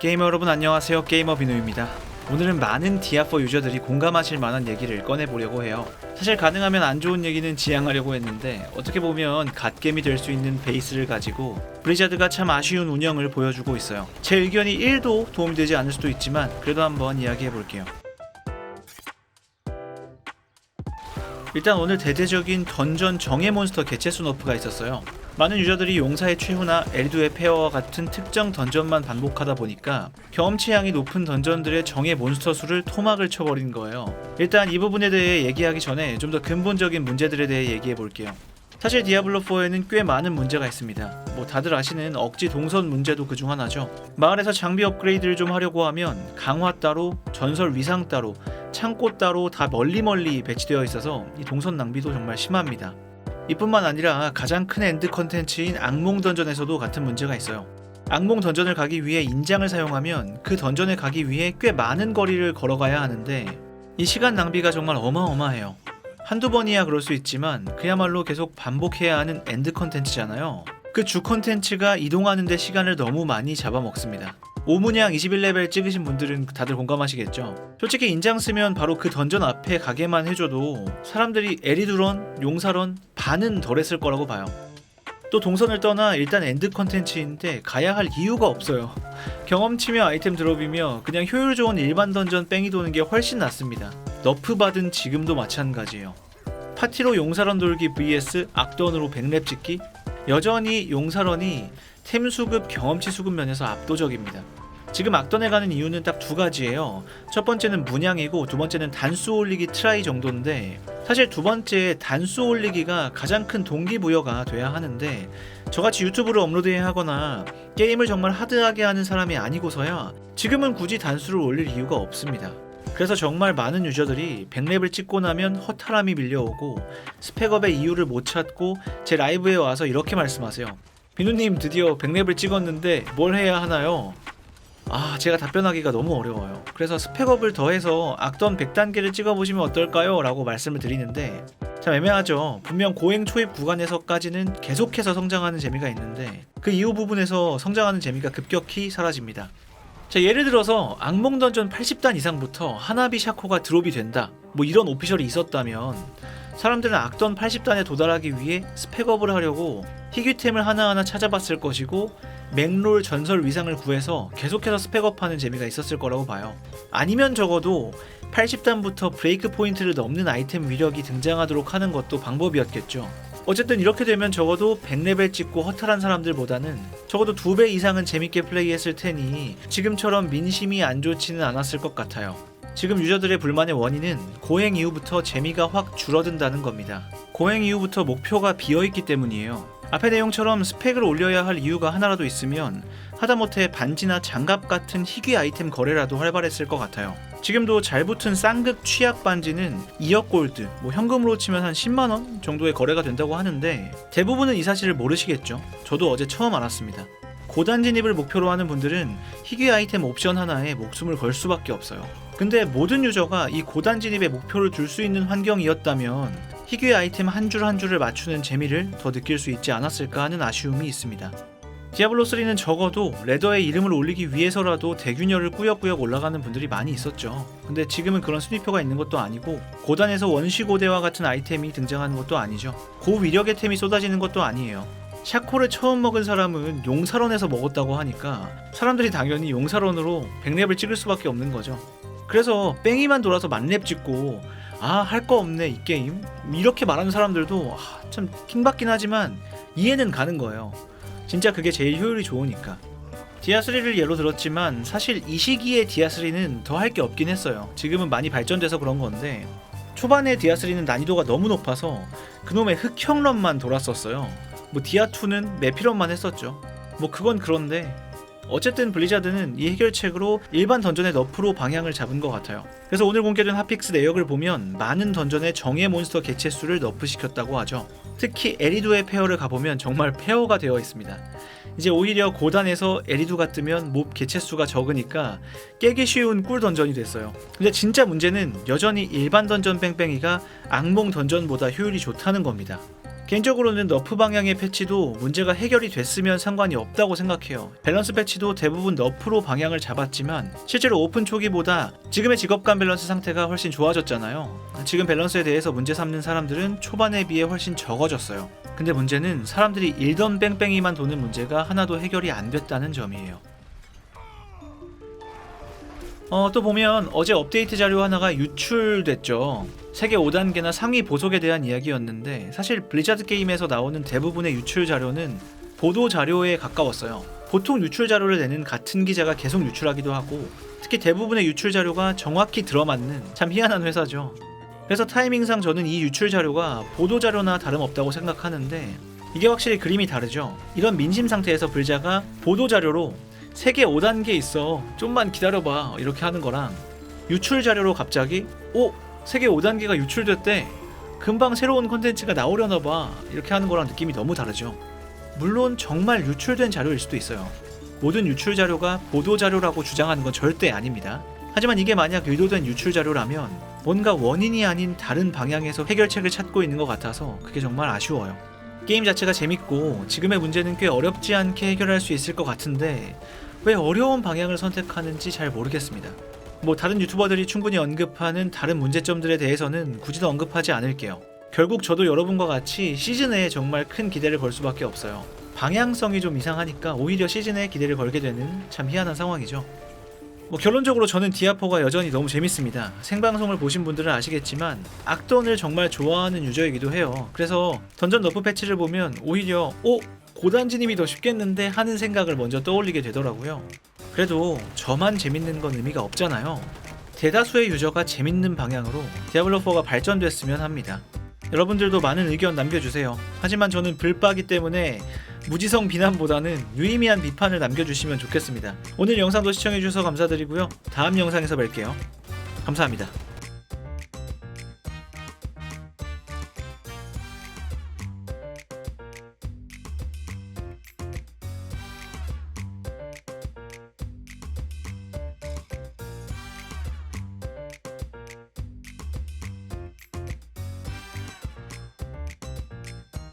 게이머 여러분 안녕하세요. 게이머 비누입니다. 오늘은 많은 디아4 유저들이 공감하실 만한 얘기를 꺼내보려고 해요. 사실 가능하면 안 좋은 얘기는 지양하려고 했는데 어떻게 보면 갓겜이 될 수 있는 베이스를 가지고 브리자드가 참 아쉬운 운영을 보여주고 있어요. 제 의견이 1도 도움이 되지 않을 수도 있지만 그래도 한번 이야기해 볼게요. 일단 오늘 대대적인 던전 정예 몬스터 개체 수 너프가 있었어요. 많은 유저들이 용사의 최후나 에리두의 페어와 같은 특정 던전만 반복하다 보니까 경험치 양이 높은 던전들의 정예 몬스터 수를 토막을 쳐버린 거예요. 일단 이 부분에 대해 얘기하기 전에 좀 더 근본적인 문제들에 대해 얘기해 볼게요. 사실 디아블로4에는 꽤 많은 문제가 있습니다. 뭐 다들 아시는 억지 동선 문제도 그중 하나죠. 마을에서 장비 업그레이드를 좀 하려고 하면 강화 따로, 전설 위상 따로, 창고 따로 다 멀리 멀리 배치되어 있어서 이 동선 낭비도 정말 심합니다. 이뿐만 아니라 가장 큰 엔드 컨텐츠인 악몽 던전에서도 같은 문제가 있어요. 악몽 던전을 가기 위해 인장을 사용하면 그 던전에 가기 위해 꽤 많은 거리를 걸어가야 하는데 이 시간 낭비가 정말 어마어마해요. 한두 번이야 그럴 수 있지만 그야말로 계속 반복해야 하는 엔드 컨텐츠잖아요. 그 주 컨텐츠가 이동하는데 시간을 너무 많이 잡아먹습니다. 오문양 21레벨 찍으신 분들은 다들 공감하시겠죠? 솔직히 인장 쓰면 바로 그 던전 앞에 가게만 해줘도 사람들이 에리두런, 용사런 반은 덜 했을 거라고 봐요. 또 동선을 떠나 일단 엔드 컨텐츠인데 가야 할 이유가 없어요. 경험치며 아이템 드롭이며 그냥 효율 좋은 일반 던전 뺑이 도는 게 훨씬 낫습니다. 너프 받은 지금도 마찬가지예요. 파티로 용사런 돌기 vs 악던으로 100렙 찍기 여전히 용사런이 템 수급 경험치 수급 면에서 압도적입니다. 지금 악던에 가는 이유는 딱 두 가지예요. 첫 번째는 문양이고 두 번째는 단수 올리기 트라이 정도인데 사실 두 번째 단수 올리기가 가장 큰 동기부여가 돼야 하는데 저같이 유튜브를 업로드해야 하거나 게임을 정말 하드하게 하는 사람이 아니고서야 지금은 굳이 단수를 올릴 이유가 없습니다. 그래서 정말 많은 유저들이 100렙을 찍고 나면 허탈함이 밀려오고 스펙업의 이유를 못 찾고 제 라이브에 와서 이렇게 말씀하세요. 비누님 드디어 100렙을 찍었는데 뭘 해야 하나요? 아 제가 답변하기가 너무 어려워요. 그래서 스펙업을 더해서 악던 100단계를 찍어보시면 어떨까요? 라고 말씀을 드리는데 참 애매하죠. 분명 고행 초입 구간에서까지는 계속해서 성장하는 재미가 있는데 그 이후 부분에서 성장하는 재미가 급격히 사라집니다. 자 예를 들어서 악몽 던전 80단 이상부터 하나비 샤코가 드롭이 된다 뭐 이런 오피셜이 있었다면 사람들은 악던 80단에 도달하기 위해 스펙업을 하려고 희귀템을 하나하나 찾아봤을 것이고 맥롤 전설 위상을 구해서 계속해서 스펙업하는 재미가 있었을 거라고 봐요 아니면 적어도 80단부터 브레이크 포인트를 넘는 아이템 위력이 등장하도록 하는 것도 방법이었겠죠 어쨌든 이렇게 되면 적어도 100레벨 찍고 허탈한 사람들보다는 적어도 두 배 이상은 재밌게 플레이했을 테니 지금처럼 민심이 안 좋지는 않았을 것 같아요. 지금 유저들의 불만의 원인은 고행 이후부터 재미가 확 줄어든다는 겁니다. 고행 이후부터 목표가 비어있기 때문이에요. 앞의 내용처럼 스펙을 올려야 할 이유가 하나라도 있으면 하다못해 반지나 장갑 같은 희귀 아이템 거래라도 활발했을 것 같아요. 지금도 잘 붙은 쌍극 취약 반지는 2억 골드, 뭐 현금으로 치면 한 10만 원 정도의 거래가 된다고 하는데 대부분은 이 사실을 모르시겠죠. 저도 어제 처음 알았습니다. 고단 진입을 목표로 하는 분들은 희귀 아이템 옵션 하나에 목숨을 걸 수밖에 없어요. 근데 모든 유저가 이 고단 진입에 목표를 둘 수 있는 환경이었다면 희귀 아이템 한 줄 한 줄을 맞추는 재미를 더 느낄 수 있지 않았을까 하는 아쉬움이 있습니다. 디아블로3는 적어도 레더의 이름을 올리기 위해서라도 대균열을 꾸역꾸역 올라가는 분들이 많이 있었죠. 근데 지금은 그런 순위표가 있는 것도 아니고 고단에서 원시고대와 같은 아이템이 등장하는 것도 아니죠. 고위력의 템이 쏟아지는 것도 아니에요. 샤코를 처음 먹은 사람은 용사론에서 먹었다고 하니까 사람들이 당연히 용사론으로 100렙을 찍을 수밖에 없는 거죠. 그래서 뺑이만 돌아서 만렙 찍고 아 할 거 없네 이 게임 이렇게 말하는 사람들도 아, 참 킹받긴 하지만 이해는 가는 거예요. 진짜 그게 제일 효율이 좋으니까. 디아3를 예로 들었지만 사실 이 시기에 디아3는 더 할 게 없긴 했어요. 지금은 많이 발전돼서 그런 건데 초반에 디아3는 난이도가 너무 높아서 그놈의 흑형런만 돌았었어요. 뭐 디아2는 메피런만 했었죠. 뭐 그건 그런데 어쨌든 블리자드는 이 해결책으로 일반 던전의 너프로 방향을 잡은 것 같아요. 그래서 오늘 공개된 핫픽스 내역을 보면 많은 던전의 정예 몬스터 개체 수를 너프시켰다고 하죠. 특히 에리두의 페어를 가보면 정말 페어가 되어 있습니다. 이제 오히려 고단에서 에리두가 뜨면 몹 개체수가 적으니까 깨기 쉬운 꿀 던전이 됐어요. 근데 진짜 문제는 여전히 일반 던전 뺑뺑이가 악몽 던전보다 효율이 좋다는 겁니다. 개인적으로는 너프 방향의 패치도 문제가 해결이 됐으면 상관이 없다고 생각해요. 밸런스 패치도 대부분 너프로 방향을 잡았지만 실제로 오픈 초기보다 지금의 직업 간 밸런스 상태가 훨씬 좋아졌잖아요. 지금 밸런스에 대해서 문제 삼는 사람들은 초반에 비해 훨씬 적어졌어요. 근데 문제는 사람들이 일던 뺑뺑이만 도는 문제가 하나도 해결이 안 됐다는 점이에요. 어, 또 보면 어제 업데이트 자료 하나가 유출됐죠. 세계 5단계나 상위 보석에 대한 이야기였는데 사실 블리자드 게임에서 나오는 대부분의 유출 자료는 보도 자료에 가까웠어요. 보통 유출 자료를 내는 같은 기자가 계속 유출하기도 하고 특히 대부분의 유출 자료가 정확히 들어맞는 참 희한한 회사죠. 그래서 타이밍상 저는 이 유출 자료가 보도 자료나 다름없다고 생각하는데 이게 확실히 그림이 다르죠. 이런 민심 상태에서 불자가 보도 자료로 세계 5단계 있어. 좀만 기다려봐. 이렇게 하는 거랑 유출 자료로 갑자기 오 세계 5단계가 유출됐대. 금방 새로운 콘텐츠가 나오려나 봐. 이렇게 하는 거랑 느낌이 너무 다르죠. 물론 정말 유출된 자료일 수도 있어요. 모든 유출 자료가 보도 자료라고 주장하는 건 절대 아닙니다. 하지만 이게 만약 의도된 유출 자료라면 뭔가 원인이 아닌 다른 방향에서 해결책을 찾고 있는 것 같아서 그게 정말 아쉬워요. 게임 자체가 재밌고 지금의 문제는 꽤 어렵지 않게 해결할 수 있을 것 같은데 왜 어려운 방향을 선택하는지 잘 모르겠습니다. 뭐 다른 유튜버들이 충분히 언급하는 다른 문제점들에 대해서는 굳이 더 언급하지 않을게요. 결국 저도 여러분과 같이 시즌에 정말 큰 기대를 걸 수밖에 없어요. 방향성이 좀 이상하니까 오히려 시즌에 기대를 걸게 되는 참 희한한 상황이죠. 뭐 결론적으로 저는 디아포가 여전히 너무 재밌습니다. 생방송을 보신 분들은 아시겠지만 악던을 정말 좋아하는 유저이기도 해요. 그래서 던전 너프 패치를 보면 오히려 오 고단지님이 더 쉽겠는데 하는 생각을 먼저 떠올리게 되더라고요. 그래도 저만 재밌는 건 의미가 없잖아요. 대다수의 유저가 재밌는 방향으로 디아블로4가 발전됐으면 합니다. 여러분들도 많은 의견 남겨주세요. 하지만 저는 불빠기 때문에 무지성 비난보다는 유의미한 비판을 남겨주시면 좋겠습니다. 오늘 영상도 시청해주셔서 감사드리고요. 다음 영상에서 뵐게요. 감사합니다.